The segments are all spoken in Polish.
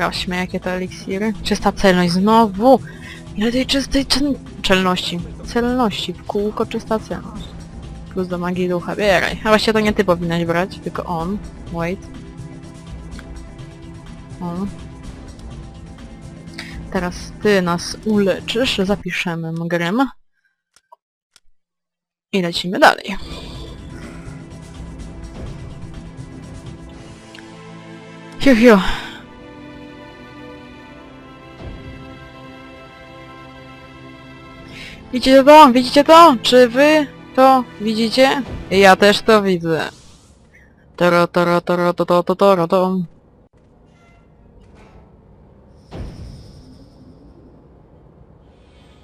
Sprawdźmy jakie to eliksiry. Czysta celność znowu! Ile tej czystej czel... czelności? Celności. W kółko czysta celność. Plus do magii ducha. Bieraj. A właściwie to nie ty powinnaś brać, tylko on. Wait. On. Teraz ty nas uleczysz, zapiszemy mgrem. I lecimy dalej. Hiu, hiu. Widzicie to? Widzicie to? Czy wy to widzicie? Ja też to widzę. Toro, toro, toro, to, to, to, toro, to.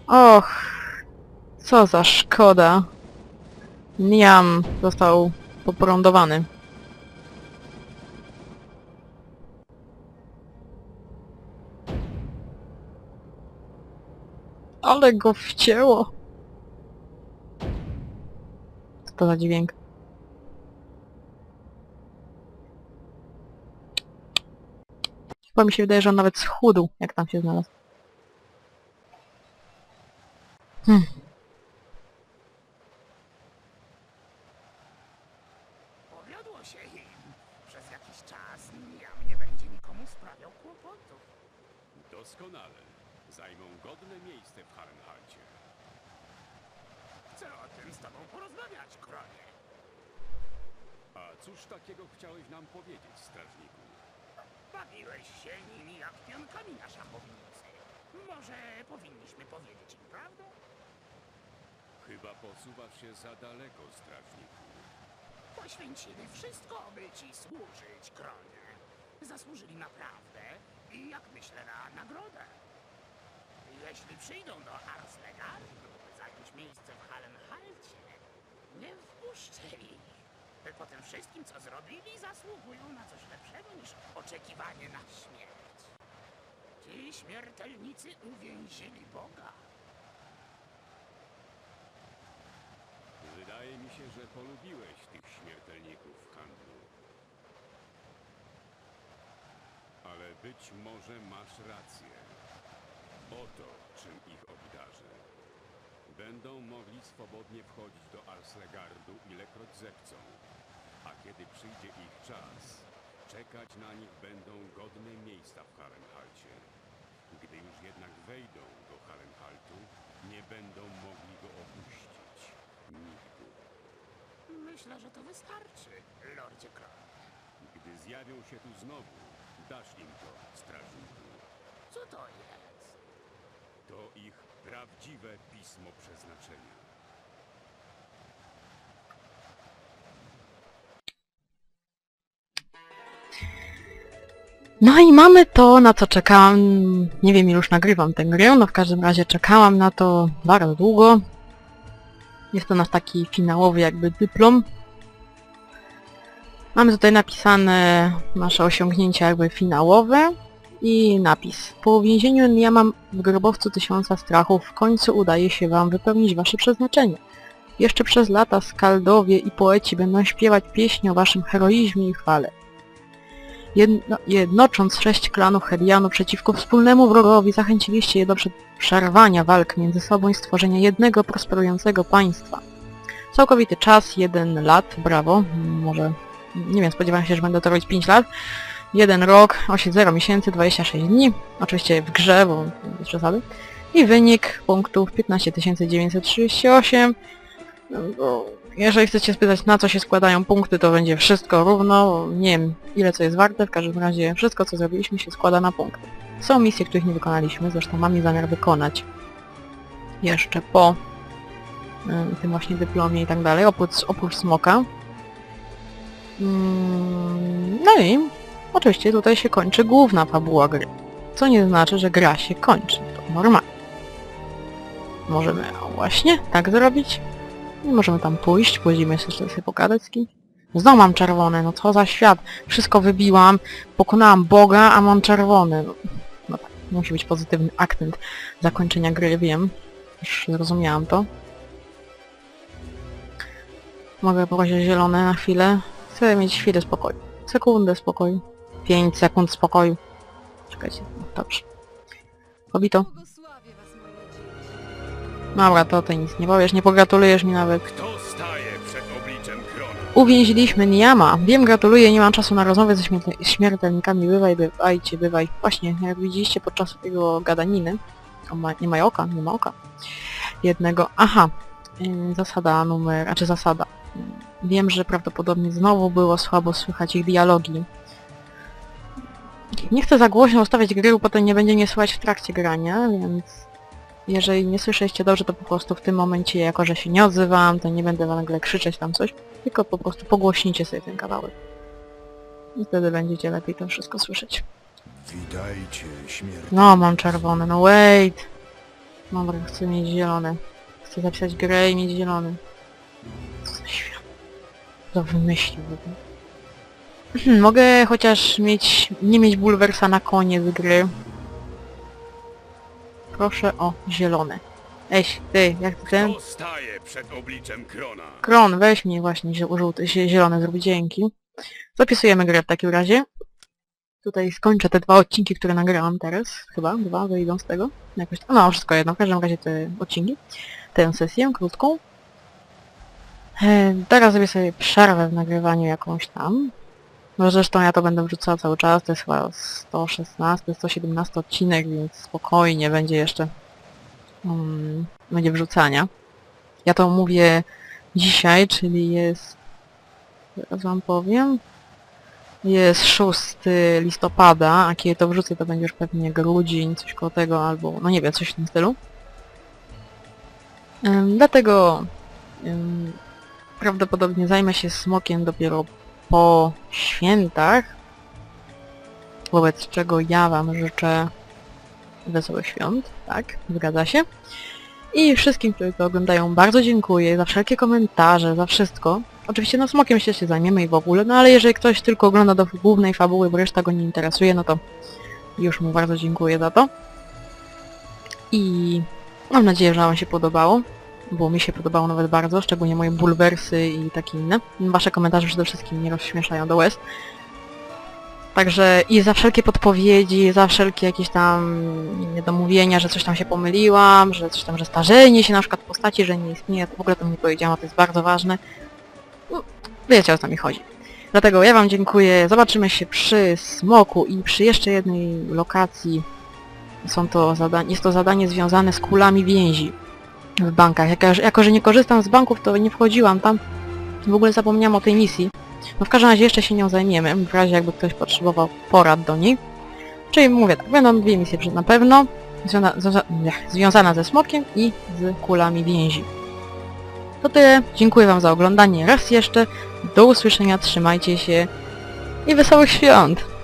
Och, co za szkoda. Niam został poprądowany. Ale go wcięło. Co to za dźwięk? Chyba mi się wydaje, że on nawet schudł, jak tam się znalazł. Hmm. Powiodło się im. Przez jakiś czas Niam nie będzie nikomu sprawiał kłopotów. Doskonale. Zajmą godne miejsce w Harrenhalcie. Chcę o tym z tobą porozmawiać, Kronie. A cóż takiego chciałeś nam powiedzieć, strażniku? Bawiłeś się nimi jak pionkami na szachownicy. Może powinniśmy powiedzieć im prawdę? Chyba posuwasz się za daleko, strażniku. Poświęcili wszystko, by ci służyć, Kronie. Zasłużyli naprawdę i jak myślę na nagrodę. Jeśli przyjdą do Arslegardu, zająć miejsce w Hallenhalcie, nie wpuszczę ich. Po tym wszystkim, co zrobili, zasługują na coś lepszego niż oczekiwanie na śmierć. Ci śmiertelnicy uwięzili Boga. Wydaje mi się, że polubiłeś tych śmiertelników w handlu. Ale być może masz rację. Będą mogli swobodnie wchodzić do Arslegardu ilekroć zechcą. A kiedy przyjdzie ich czas, czekać na nich będą godne miejsca w Harrenhalcie. Gdy już jednak wejdą do Harrenhaltu, nie będą mogli go opuścić. Nigdy. Myślę, że to wystarczy, Lordzie Kronie. Gdy zjawią się tu znowu, dasz im to, strażniku. Co to jest? Prawdziwe pismo przeznaczenia. No i mamy to, na co czekałam. Nie wiem, ile już nagrywam tę grę, no w każdym razie czekałam na to bardzo długo. Jest to nasz taki finałowy jakby dyplom. Mamy tutaj napisane nasze osiągnięcia jakby finałowe i napis. Po uwięzieniu ja mam w grobowcu tysiąca strachów, w końcu udaje się wam wypełnić wasze przeznaczenie. Jeszcze przez lata skaldowie i poeci będą śpiewać pieśni o waszym heroizmie i chwale jedno, jednocząc sześć klanów Hedianu przeciwko wspólnemu wrogowi, zachęciliście je do prze- przerwania walk między sobą i stworzenia jednego prosperującego państwa. Całkowity czas, jeden lat, brawo, może, nie wiem, spodziewałem się, że będę to robić 5 lat. Jeden rok, 0 miesięcy, 26 dni, oczywiście w grze, bo bez przesady. I wynik punktów 15 938. No, bo jeżeli chcecie spytać na co się składają punkty, to będzie wszystko równo. Nie wiem ile co jest warte, w każdym razie wszystko co zrobiliśmy się składa na punkty. Są misje, których nie wykonaliśmy, zresztą mam je zamiar wykonać jeszcze po tym właśnie dyplomie i tak dalej, oprócz, oprócz smoka. Mm, No i oczywiście tutaj się kończy główna fabuła gry. Co nie znaczy, że gra się kończy. To normalnie. Możemy właśnie tak zrobić. I możemy tam pójść, pójdziemy jeszcze sobie pogadać z kimś. Znowu mam czerwone, no co za świat. Wszystko wybiłam, pokonałam Boga, a mam czerwony. No, no tak, musi być pozytywny akcent zakończenia gry, wiem. Już zrozumiałam to. Mogę poprosić zielone na chwilę. Chcę mieć chwilę spokoju. Sekundę spokoju. 5 sekund spokoju. Czekajcie, no, dobrze. Dzieci. Dobra, to ty nic nie powiesz, nie pogratulujesz mi nawet. Kto staje przed obliczem Krona? Uwięziliśmy Niama. Wiem, gratuluję, nie mam czasu na rozmowę ze śmiertel- śmiertelnikami. Bywaj, bywajcie, bywaj. Właśnie, jak widzieliście podczas tego gadaniny, ma, nie ma oka, nie ma oka. Jednego, aha, yy, zasada numer, znaczy zasada. Yy, Wiem, że prawdopodobnie znowu było słabo słychać ich dialogi. Nie chcę za głośno ustawiać gry, bo potem nie będzie mnie słychać w trakcie grania, więc jeżeli nie słyszeliście dobrze, to po prostu w tym momencie, jako że się nie odzywam, to nie będę nagle krzyczeć tam coś, tylko po prostu pogłośnijcie sobie ten kawałek. I wtedy będziecie lepiej to wszystko słyszeć. Witajcie, śmierć. No, mam czerwone, no wait! Dobra, chcę mieć zielone. Chcę zapisać grę i mieć zielony. Co za świat. To wymyślił w ogóle. Mogę chociaż mieć... nie mieć bulwersa na koniec gry. Proszę o zielone. Eś, ty, jak ty ten? Kto staje przed obliczem Krona? Kron, weź mi właśnie zie- żółty, zie- zielone zrób dzięki. Zapisujemy grę w takim razie. Tutaj skończę te dwa odcinki, które nagrałam teraz. Chyba, dwa wyjdą z tego. Jakoś, no, wszystko jedno, w każdym razie te odcinki. Tę sesję krótką. E, teraz zrobię sobie przerwę w nagrywaniu jakąś tam. No zresztą ja to będę wrzucała cały czas, to jest chyba 116, 117 odcinek, więc spokojnie będzie jeszcze um, będzie wrzucania. Ja to mówię dzisiaj, czyli jest... Zaraz wam powiem. Jest 6 listopada, a kiedy to wrzucę, to będzie już pewnie grudzień, coś koło tego, albo no nie wiem, coś w tym stylu. Ym, dlatego ym, prawdopodobnie zajmę się smokiem dopiero po świętach, wobec czego ja wam życzę wesołych świąt, tak, zgadza się. I wszystkim, którzy to oglądają, bardzo dziękuję za wszelkie komentarze, za wszystko. Oczywiście no smokiem się, się zajmiemy i w ogóle, no ale jeżeli ktoś tylko ogląda do głównej fabuły, bo reszta go nie interesuje, no to już mu bardzo dziękuję za to. I mam nadzieję, że wam się podobało, bo mi się podobało nawet bardzo, szczególnie moje bulwersy i takie inne. Wasze komentarze przede wszystkim mnie rozśmieszają do łez. Także i za wszelkie podpowiedzi, za wszelkie jakieś tam niedomówienia, że coś tam się pomyliłam, że coś tam, że starzenie się na przykład postaci, że nie istnieje, to w ogóle to nie powiedziałam, a to jest bardzo ważne. No, wiecie o co mi chodzi. Dlatego ja wam dziękuję, zobaczymy się przy smoku i przy jeszcze jednej lokacji. Są to jest to zadanie związane z kulami więzi w bankach. Jako, jako, że nie korzystam z banków, to nie wchodziłam tam. W ogóle zapomniałam o tej misji. No w każdym razie jeszcze się nią zajmiemy, w razie jakby ktoś potrzebował porad do niej. Czyli mówię tak, będą dwie misje na pewno, związa związa nie, związana ze smokiem i z kulami więzi. To tyle, dziękuję wam za oglądanie raz jeszcze, do usłyszenia, trzymajcie się i wesołych świąt!